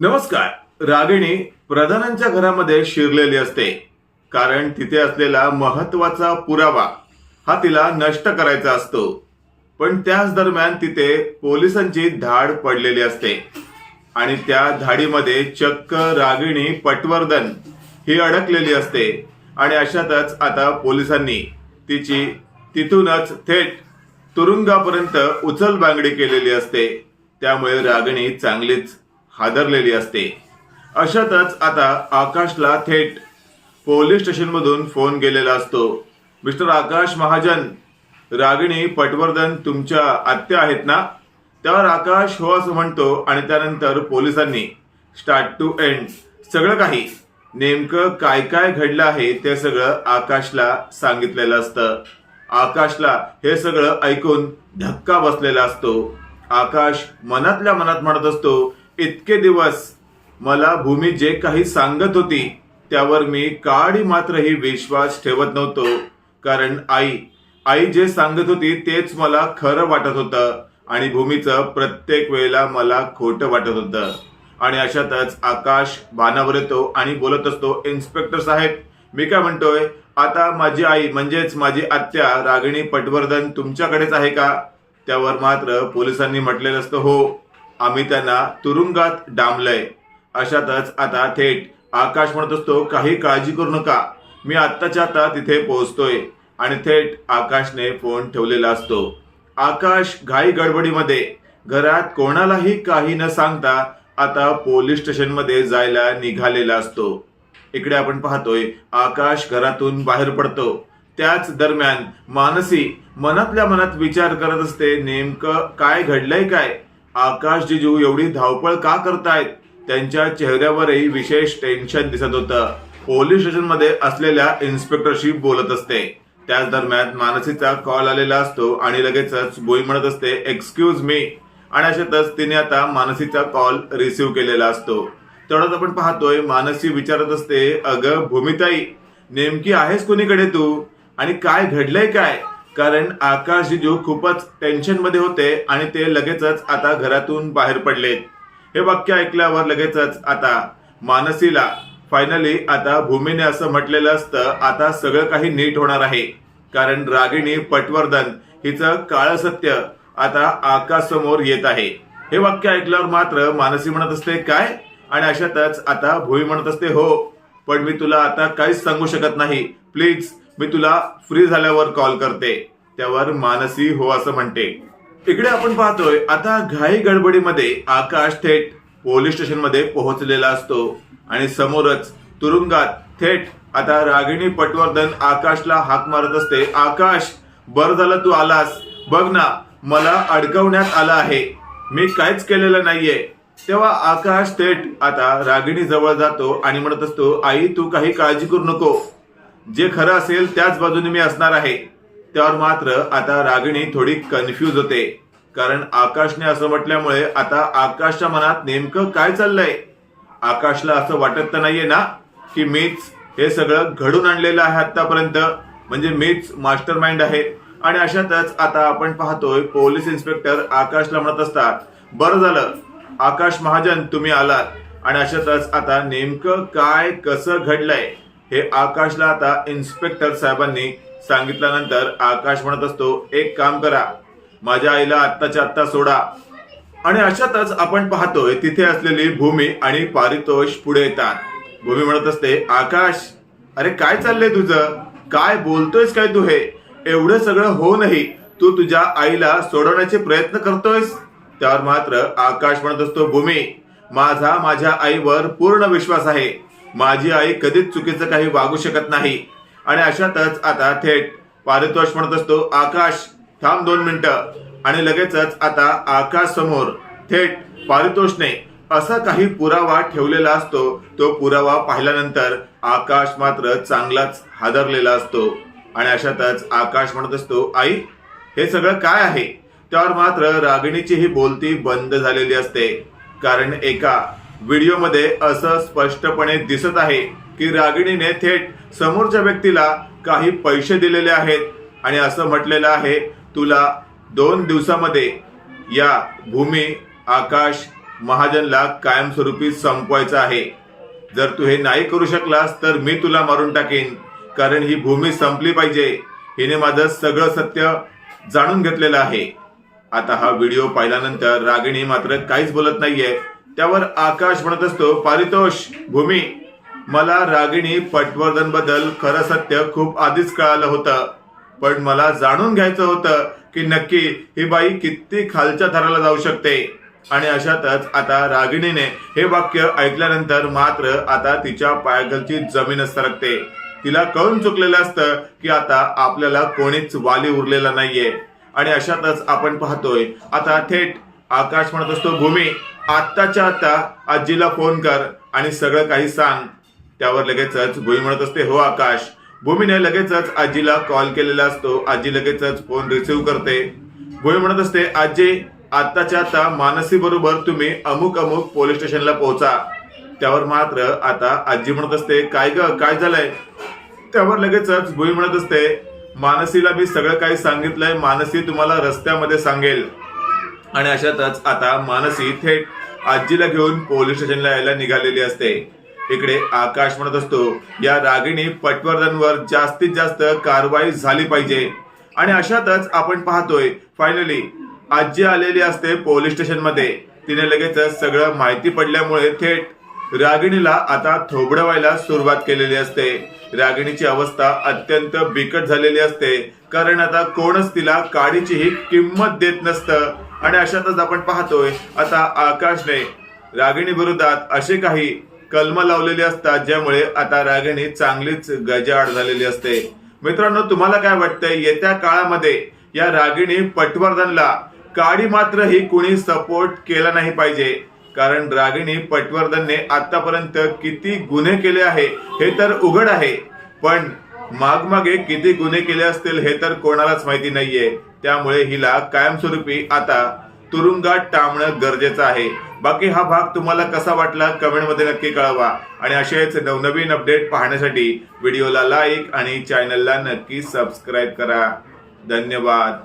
नमस्कार. रागिणी प्रधानांच्या घरामध्ये शिरलेली असते. कारण तिथे असलेला महत्त्वाचा पुरावा हा तिला नष्ट करायचा असतो. पण त्याच दरम्यान तिथे पोलिसांची धाड पडलेली असते. आणि त्या धाडीमध्ये चक्क रागिणी पटवर्धन ही अडकलेली असते. आणि अशातच आता पोलिसांनी तिची तिथूनच थेट तुरुंगापर्यंत उचलबांगडी केलेली असते. त्यामुळे रागिणी चांगलीच हादरलेली असते. अशातच आता आकाशला थेट पोलीस स्टेशनमधून फोन गेलेला असतो. मिस्टर आकाश महाजन रागिणी पटवर्धन तुमच्या आत्या आहेत ना? त्यावर आकाश हो असं म्हणतो आणि त्यानंतर पोलिसांनी स्टार्ट टू एंड सगळं काही नेमकं काय काय घडलं आहे ते सगळं आकाशला सांगितलेलं असतं. आकाशला हे सगळं ऐकून धक्का बसलेला असतो. आकाश मनातल्या मनात म्हणत असतो इतके दिवस मला भूमी जे काही सांगत होती त्यावर मी काळी मात्रही विश्वास ठेवत नव्हतो. कारण आई आई जे सांगत होती तेच मला खरं वाटत होतं आणि भूमीचं प्रत्येक वेळेला मला खोटं वाटत होतं. आणि अशातच आकाश बाणावर येतो आणि बोलत असतो इन्स्पेक्टर साहेब मी काय म्हणतोय? आता माझी आई म्हणजेच माझी आत्या रागिणी पटवर्धन तुमच्याकडेच आहे का? त्यावर मात्र पोलिसांनी म्हटलेलं असतं हो. आम्ही त्यांना तुरुंगात डांबलंय. अशातच आता थेट आकाश म्हणत असतो काही काळजी करू नका. मी आत्ताच्या आता तिथे पोहोचतोय. आणि थेट आकाशने फोन ठेवलेला असतो. आकाश घाई गडबडीमध्ये घरात कोणालाही काही न सांगता आता पोलीस स्टेशनमध्ये जायला निघालेला असतो. इकडे आपण पाहतोय आकाश घरातून बाहेर पडतो. त्याच दरम्यान मानसी मनातल्या मनात विचार करत असते नेमकं काय घडलंय काय? आकाश जिजू एवढी धावपळ का करतायत? त्यांच्या चेहऱ्यावरही विशेष टेन्शन दिसत होतं. पोलीस स्टेशनमध्ये असलेल्या इन्स्पेक्टरशी बोलत असते. त्याच दरम्यान मानसीचा कॉल आलेला असतो आणि लगेचच बोई म्हणत असते एक्सक्यूज मी आणि अशातच तिने आता मानसीचा कॉल रिसिव्ह केलेला असतो. तेवढाच आपण पाहतोय मानसी विचारत असते अगं भूमिताई नेमकी आहेस कोणीकडे तू? आणि काय घडलंय काय? कारण आकाश जिजू खूपच टेन्शनमध्ये होते आणि ते लगेचच आता घरातून बाहेर पडलेत. हे वाक्य ऐकल्यावर लगेचच आता मानसीला फायनली आता भूमीने असं म्हटलेलं असतं आता सगळं काही नीट होणार आहे. कारण रागिणी पटवर्धन हिचं काळ सत्य आता आकाश समोर येत आहे. हे वाक्य ऐकल्यावर मात्र मानसी म्हणत असते काय? आणि अशातच आता भूमी म्हणत असते हो पण मी तुला आता काहीच सांगू शकत नाही. प्लीज मी तुला फ्री झाल्यावर कॉल करते. त्यावर मानसी हो असं म्हणते. इकडे आपण पाहतोय आता घाई गडबडीमध्ये आकाश थेट पोलीस स्टेशनमध्ये पोहोचलेला असतो. आणि समोरच तुरुंगात थेट आता रागिणी पटवर्धन आकाशला हाक मारत असते. आकाश बर झालं तू आलास. बघ ना मला अडकवण्यात आलं आहे. मी काहीच केलेलं नाहीये. तेव्हा आकाश थेट आता रागिणी जवळ जातो आणि म्हणत असतो आई तू काही काळजी करू नको. जे खरं असेल त्याच बाजूने मी असणार आहे. त्यावर मात्र आता रागिणी थोडी कन्फ्यूज होते. कारण आकाशने असं म्हटल्यामुळे आता आकाशच्या मनात नेमकं काय चाललंय? आकाशला असं वाटत तर नाहीये ना की मीच हे सगळं घडून आणलेलं आहे आतापर्यंत म्हणजे मीच मास्टर माइंड आहे. आणि अशातच आता आपण पाहतोय पोलीस इन्स्पेक्टर आकाशला म्हणत असतात बरं झालं आकाश महाजन तुम्ही आलात. आणि अशातच आता नेमकं काय कसं घडलंय? हे आकाशला आता इन्स्पेक्टर साहेबांनी सांगितल्यानंतर आकाश म्हणत असतो एक काम करा माझ्या आईला आत्ताच्या आत्ता सोडा. आणि अशातच आपण पाहतोय तिथे असलेली भूमी आणि पारितोष पुढे येतात. भूमी म्हणत असते आकाश अरे काय चाललंय तुझं? काय बोलतोयस काय तू हे? एवढं सगळं हो नाही. तू तुझ्या आईला सोडवण्याचे प्रयत्न करतोयस? त्यावर मात्र आकाश म्हणत असतो भूमी माझा माझ्या आईवर पूर्ण विश्वास आहे. माझी आई कधीच चुकीचं काही वागू शकत नाही. आणि अशातच आता थेट पारितोष म्हणत असतो आकाश थांब दोन मिनिटं. आणि लगेचच आता आकाश समोर थेट पारितोषने असा काही पुरावा ठेवलेला असतो तो पुरावा पाहिल्यानंतर आकाश मात्र चांगलाच हादरलेला असतो. आणि अशातच आकाश म्हणत असतो आई हे सगळं काय आहे? त्यावर मात्र रागिणीची ही बोलती बंद झालेली असते. कारण एका व्हिडिओमध्ये असं स्पष्टपणे दिसत आहे की रागिणीने थेट समोरच्या व्यक्तीला काही पैसे दिलेले आहेत. आणि असं म्हटलेलं आहे तुला दोन दिवसामध्ये या भूमी आकाश महाजनला कायमस्वरूपी संपवायचं आहे. जर तू हे नाही करू शकलास तर मी तुला मारून टाकेन. कारण ही भूमी संपली पाहिजे. हिने माझं सगळं सत्य जाणून घेतलेलं आहे. आता हा व्हिडिओ पाहिल्यानंतर रागिणी मात्र काहीच बोलत नाहीये. त्यावर आकाश म्हणत असतो पारितोष भूमी मला रागिणी पटवर्धनबद्दल खरं सत्य खूप आधीच कळालं होतं. पण मला जाणून घ्यायचं होतं की नक्की ही बाई किती खालच्या थराला जाऊ शकते. आणि अशातच आता रागिणीने हे वाक्य ऐकल्यानंतर मात्र आता तिच्या पायाखालची जमीनच सरकते. तिला कळून चुकलेलं असतं की आता आपल्याला कोणीच वाली उरलेला नाहीये. आणि अशातच आपण पाहतोय आता थेट आकाश म्हणत असतो भूमी आत्ताच्या आता आजीला फोन कर आणि सगळं काही सांग. त्यावर लगेचच भूमी म्हणत असते हो आकाश. भूमीने लगेचच आजीला कॉल केलेला असतो. आजी लगेचच फोन रिसिव्ह करते. भूमी म्हणत असते आजी आत्ताच्या आता मानसी बरोबर तुम्ही अमुक अमुक पोलीस स्टेशनला पोहोचा. त्यावर मात्र आता आजी म्हणत असते काय ग काय झालंय? त्यावर लगेचच भुई म्हणत असते मानसीला मी सगळं काही सांगितलंय. मानसी तुम्हाला रस्त्यामध्ये सांगेल. आणि अशातच आता मानसी थेट आजीला घेऊन पोलीस स्टेशनला यायला निघालेली असते. इकडे आकाश म्हणत असतो या रागिणी पटवर्धनवर जास्तीत जास्त कारवाई झाली पाहिजे. आणि अशातच आपण पाहतोय फायनली आजी आलेली असते पोलीस स्टेशनमध्ये तिने लगेचच सगळं माहिती पडल्यामुळे थेट रागिणीला आता थोबडवायला सुरुवात केलेली असते. रागिणीची अवस्था अत्यंत बिकट झालेली असते कारण आता कोणच तिला काडीचीही किंमत देत नसतं. आणि अशातच आपण पाहतोय आता आकाशने रागिणी विरोधात असे काही कलम लावलेली असतात ज्यामुळे आता रागिणी चांगलीच गजाआड झालेली असते. मित्रांनो तुम्हाला काय वाटतंय? येत्या काळामध्ये या रागिणी पटवर्धनला काडी मात्र ही कुणी सपोर्ट केला नाही पाहिजे. कारण रागिणी पटवर्धनने आतापर्यंत किती गुन्हे केले आहे हे तर उघड आहे. पण मागमागे किती गुन्हे केले असतील हे तर कोणालाच माहिती नाहीये. त्यामुळे हिला कायमस्वरूपी आता तुरुंगात टाळणं गरजेचं आहे. बाकी हा भाग तुम्हाला कसा वाटला कमेंटमध्ये नक्की कळवा. आणि असेच नवनवीन अपडेट पाहण्यासाठी व्हिडिओला लाईक आणि चॅनलला नक्की सबस्क्राईब करा. धन्यवाद.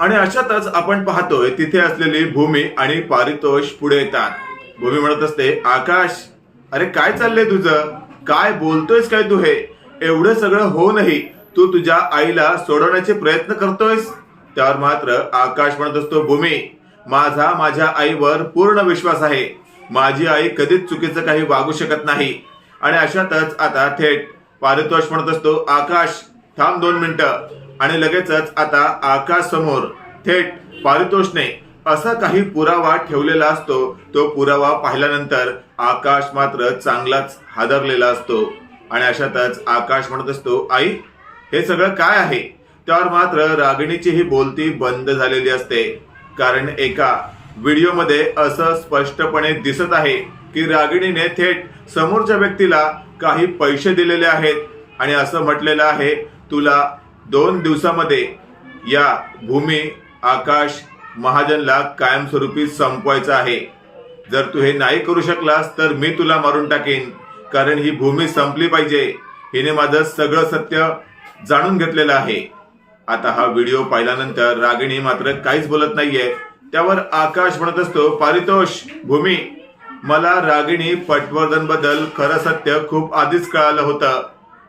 आणि अशातच आपण पाहतोय तिथे असलेली भूमी आणि पारितोष पुढे येतात. भूमी म्हणत असते आकाश अरे काय चाललंय तुझं? काय बोलतोयस काय तू हे? एवढं सगळं होऊनही तू तुझ्या आईला सोडवण्याचे प्रयत्न करतोयस? त्यावर मात्र आकाश म्हणत असतो भूमी माझा माझ्या आईवर पूर्ण विश्वास आहे. माझी आई कधीच चुकीचं काही वागू शकत नाही. आणि अशातच आता थेट पारितोष म्हणत असतो आकाश थांब दोन मिनिटं. आणि लगेचच आता आकाश समोर थेट पारितोषने असा काही पुरावा ठेवलेला असतो तो पुरावा पाहिल्यानंतर आकाश मात्र चांगलाच हादरलेला असतो. आणि अशातच आकाश म्हणत असतो आई हे सगळं काय आहे? त्यावर मात्र रागिणीची ही बोलती बंद झालेली असते. कारण एका व्हिडिओमध्ये असं स्पष्टपणे दिसत आहे की रागिणीने थेट समोरच्या व्यक्तीला काही पैसे दिलेले आहेत. आणि असं म्हटलेलं आहे तुला दोन दिवसामध्ये या भूमी आकाश महाजनला कायमस्वरूपी संपवायचं आहे. जर तू हे नाही करू शकलास तर मी तुला मारून टाकेन कारण ही भूमी संपली पाहिजे. हिने माझं सगळं सत्य जाणून घेतलेलं आहे. आता हा व्हिडिओ पाहिल्यानंतर रागिणी मात्र काहीच बोलत नाहीये. त्यावर आकाश म्हणत असतो पारितोष भूमी. मला रागिणी पटवर्धनबद्दल खरं सत्य खूप आधीच कळालं होतं.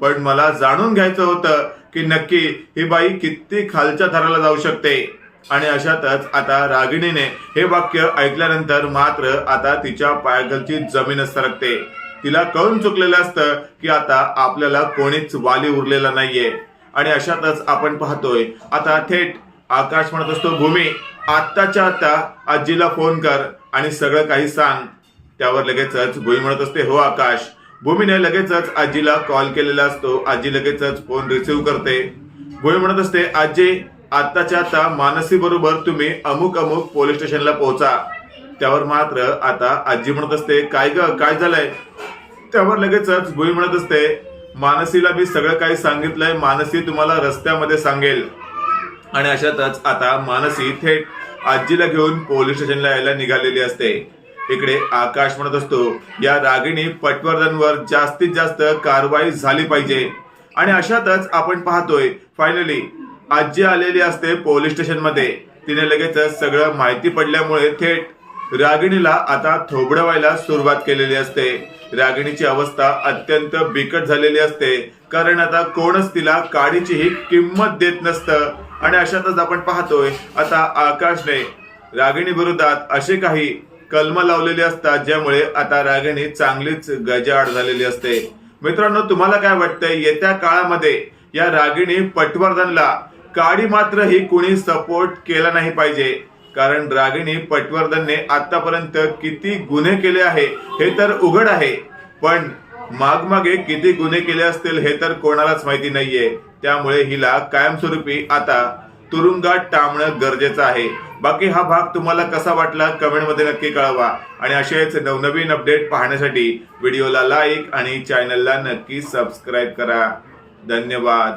पण मला जाणून घ्यायचं होतं की नक्की ही बाई किती खालच्या थराला जाऊ शकते. आणि अशातच आता रागिणीने हे वाक्य ऐकल्यानंतर मात्र आता तिच्या पायाखालची जमीनच सरकते. तिला कळून चुकलेलं असतं की आता आपल्याला कोणीच वाली उरलेला नाहीये. आणि अशातच आपण पाहतोय आता थेट आकाश म्हणत असतो भूमी आत्ताच्या आता आजीला फोन कर आणि सगळं काही सांग. त्यावर लगेचच भूमी म्हणत असते हो आकाश. भूमीने लगेचच आजीला कॉल केलेला असतो आजी लगेचच फोन रिसिव्ह करते. भूमी म्हणत असते आजी आत्ताच्या आता मानसी बरोबर तुम्ही अमुक अमुक पोलीस स्टेशनला पोहोचा. त्यावर मात्र आता आजी म्हणत असते काय ग काय झालंय? त्यावर लगेचच भुई म्हणत असते मानसीला मी सगळं काही सांगितलंय मानसी तुम्हाला रस्त्यामध्ये सांगेल. आणि अशातच आता मानसी थेट आजीला घेऊन पोलीस स्टेशनला यायला निघालेली असते. इकडे आकाश म्हणत असतो या रागिणी पटवर्धनवर जास्तीत जास्त कारवाई झाली पाहिजे. आणि अशातच आपण पाहतोय फायनली आजी आलेली असते पोलीस स्टेशनमध्ये. तिने लगेचच सगळं माहिती पडल्यामुळे थेट रागिणीला आता थोबडवायला सुरुवात केलेली असते. रागिणीची अवस्था अत्यंत बिकट झालेली असते. कारण आता कोणच तिला काडीचीही किंमत देत नसतं. आणि अशातच आपण पाहतोय आता आकाशने रागिणी विरोधात असे काही कलम लावलेले असतात ज्यामुळे आता रागिणी चांगलीच गजाआड झालेली असते. मित्रांनो तुम्हाला काय वाटतंय? येत्या काळामध्ये या रागिणी पटवर्धनला काडी मात्र ही कुणी सपोर्ट केला नाही पाहिजे. कारण रागिणी पटवर्धनने आतापर्यंत किती गुन्हे केले आहे हे तर उघड आहे. पण मागमागे किती गुन्हे केले असतील हे तर कोणालाच माहिती नाहीये. त्यामुळे हिला कायमस्वरूपी आता तुरुंगात टाळणं गरजेचं आहे. बाकी हा भाग तुम्हाला कसा वाटला कमेंटमध्ये नक्की कळवा. आणि असेच नवनवीन अपडेट पाहण्यासाठी व्हिडिओला लाईक आणि चॅनलला नक्की सबस्क्राईब करा. धन्यवाद.